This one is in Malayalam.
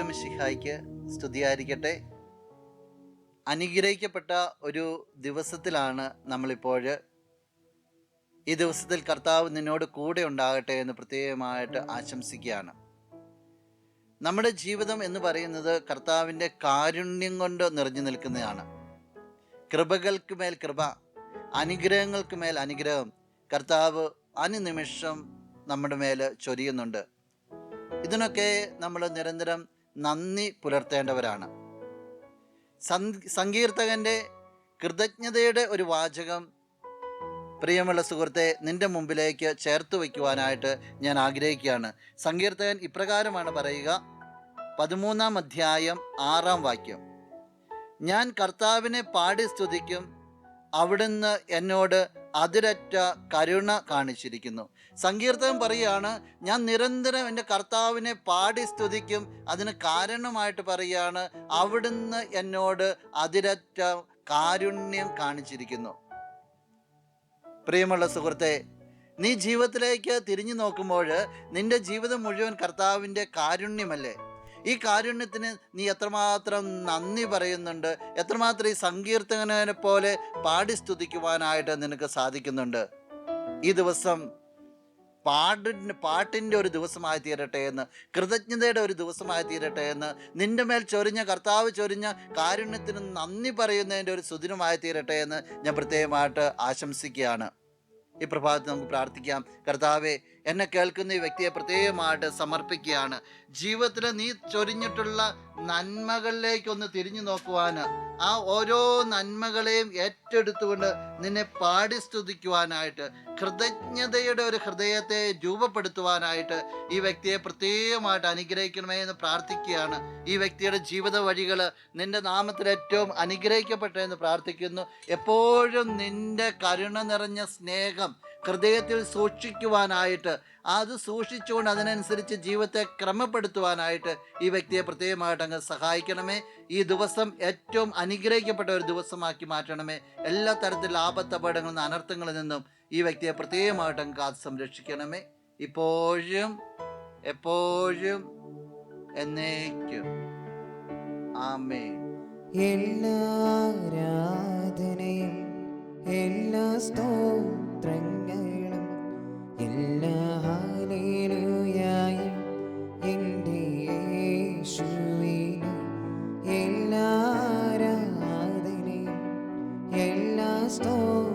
ഈശ്വമിഷിഹായ്ക്ക് സ്തുതിയായിരിക്കട്ടെ. അനുഗ്രഹിക്കപ്പെട്ട ഒരു ദിവസത്തിലാണ് നമ്മളിപ്പോൾ. ഈ ദിവസത്തിൽ കർത്താവ് നിന്നോട് കൂടെ ഉണ്ടാകട്ടെ എന്ന് പ്രത്യേകമായിട്ട് ആശംസിക്കുകയാണ്. നമ്മുടെ ജീവിതം എന്ന് പറയുന്നത് കർത്താവിന്റെ കാരുണ്യം കൊണ്ട് നിറഞ്ഞു നിൽക്കുന്നതാണ്. കൃപകൾക്ക് മേൽ കൃപ അനുഗ്രഹങ്ങൾക്ക് മേൽ അനുഗ്രഹം കർത്താവ് അനുനിമിഷം നമ്മുടെ മേൽ ചൊരിയുന്നുണ്ട്. ഇതിനൊക്കെ നമ്മൾ നിരന്തരം നന്ദി പുലർത്തേണ്ടവരാണ്. സങ്കീർത്തകന്റെ കൃതജ്ഞതയുടെ ഒരു വാചകം പ്രിയമുള്ള സുഹൃത്തെ നിന്റെ മുമ്പിലേക്ക് ചേർത്ത് വയ്ക്കുവാനായിട്ട് ഞാൻ ആഗ്രഹിക്കുകയാണ്. സങ്കീർത്തകൻ ഇപ്രകാരമാണ് പറയുക പതിമൂന്നാം അധ്യായം ആറാം വാക്യം. ഞാൻ കർത്താവിനെ പാടി സ്തുതിക്കും അവിടുന്ന് എന്നോട് അതിരറ്റ കരുണ കാണിച്ചിരിക്കുന്നു. സങ്കീർത്തകം പറയുകയാണ് ഞാൻ നിരന്തരം എന്റെ കർത്താവിനെ പാടി സ്തുതിക്കും. അതിന് കാരണമായിട്ട് പറയുകയാണ് അവിടുന്ന് എന്നോട് അതിരറ്റ കാരുണ്യം കാണിച്ചിരിക്കുന്നു. പ്രിയമുള്ള സുഹൃത്തെ നീ ജീവിതത്തിലേക്ക് തിരിഞ്ഞു നോക്കുമ്പോൾ നിന്റെ ജീവിതം മുഴുവൻ കർത്താവിന്റെ കാരുണ്യമല്ലേ? ഈ കാരുണ്യത്തിന് നീ എത്രമാത്രം നന്ദി പറയുന്നുണ്ട് എത്രമാത്രം ഈ സങ്കീർത്തകനെ പോലെ പാടി സ്തുതിക്കുവാനായിട്ട് നിനക്ക് സാധിക്കുന്നുണ്ട്. ഈ ദിവസം പാടിന് പാട്ടിന്റെ ഒരു ദിവസമായി തീരട്ടെ എന്ന് കൃതജ്ഞതയുടെ ഒരു ദിവസമായി തീരട്ടെ എന്ന് നിന്റെ മേൽ ചൊരിഞ്ഞ കർത്താവ് ചൊരിഞ്ഞ കാരുണ്യത്തിന് നന്ദി പറയുന്നതിന്റെ ഒരു സുദിനമായി തീരട്ടെ എന്ന് ഞാൻ പ്രത്യേകമായിട്ട് ആശംസിക്കുകയാണ്. ഈ പ്രഭാതത്തിൽ നമുക്ക് പ്രാർത്ഥിക്കാം. കർത്താവെ എന്നെ കേൾക്കുന്ന ഈ വ്യക്തിയെ പ്രത്യേകമായിട്ട് സമർപ്പിക്കുകയാണ്. ജീവിതത്തിൽ നീ ചൊരിഞ്ഞിട്ടുള്ള നന്മകളിലേക്കൊന്ന് തിരിഞ്ഞു നോക്കുവാൻ ആ ഓരോ നന്മകളെയും ഏറ്റെടുത്തുകൊണ്ട് നിന്നെ പാടി സ്തുതിക്കുവാനായിട്ട് കൃതജ്ഞതയുടെ ഒരു ഹൃദയത്തെ രൂപപ്പെടുത്തുവാനായിട്ട് ഈ വ്യക്തിയെ പ്രത്യേകമായിട്ട് അനുഗ്രഹിക്കണമേ എന്ന് പ്രാർത്ഥിക്കുകയാണ്. ഈ വ്യക്തിയുടെ ജീവിത വഴികൾ നിന്റെ നാമത്തിൽ ഏറ്റവും അനുഗ്രഹിക്കപ്പെട്ടെന്ന് പ്രാർത്ഥിക്കുന്നു. എപ്പോഴും നിന്റെ കരുണ നിറഞ്ഞ സ്നേഹം ഹൃദയത്തിൽ സൂക്ഷിക്കുവാനായിട്ട് അത് സൂക്ഷിച്ചുകൊണ്ട് അതിനനുസരിച്ച് ജീവിതത്തെ ക്രമപ്പെടുത്തുവാനായിട്ട് ഈ വ്യക്തിയെ പ്രത്യേകമായിട്ട് അങ്ങ് സഹായിക്കണമേ. ഈ ദിവസം ഏറ്റവും അനുഗ്രഹിക്കപ്പെട്ട ഒരു ദിവസമാക്കി മാറ്റണമേ. എല്ലാ തരത്തിലുള്ള ആപത്തപകടങ്ങളിൽ നിന്നും അനർത്ഥങ്ങളിൽ നിന്നും ഈ വ്യക്തിയെ പ്രത്യേകമായിട്ട് അങ്ങ് കാത്ത് സംരക്ഷിക്കണമേ. ഇപ്പോഴും എപ്പോഴും എന്നേക്കും. ആമേ എല്ലാ എല്ലാ എല്ലാ stole.